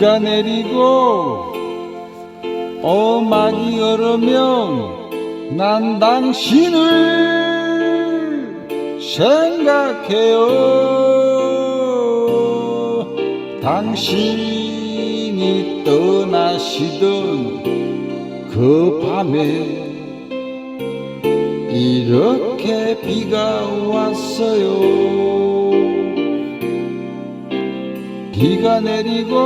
비가 내리고 어막이 얼으면 난 당신을 생각해요. 당신이 떠나시던 그 밤에 이렇게 비가 왔어요 비가 내리고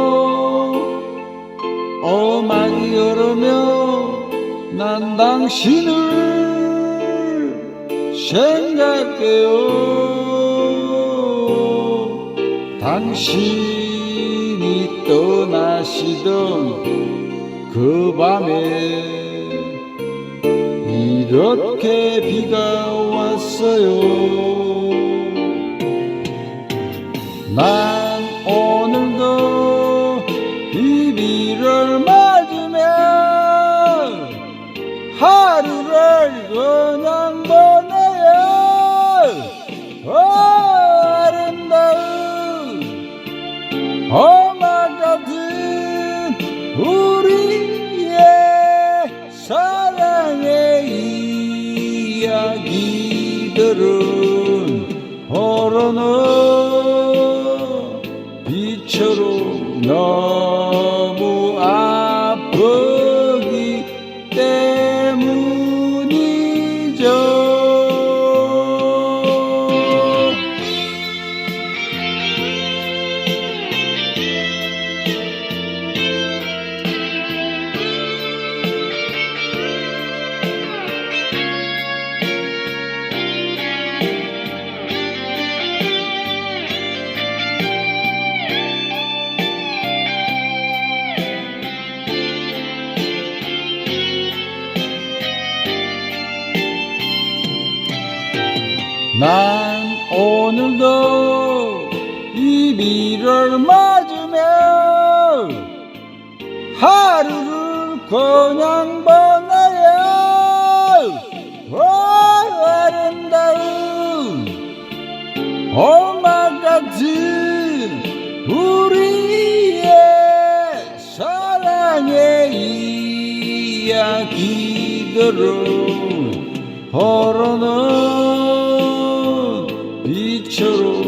어막이 얼으면 난 당신을 생각해요. 당신이 떠나시던 그 밤에 이렇게 비가 왔어요 이야기들 난 오늘도 이 비를 맞으며 하루를 그냥 보내요. 오 아름다운 엄마 같은 우리의 사랑의 이야기들은 홀로는 비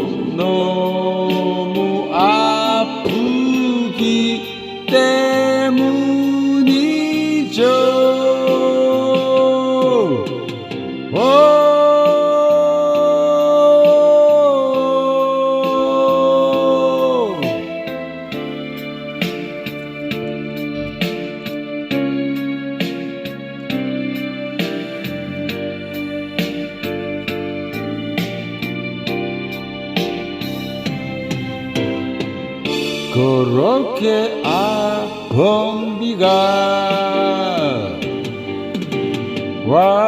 그렇게 아픈 비가 와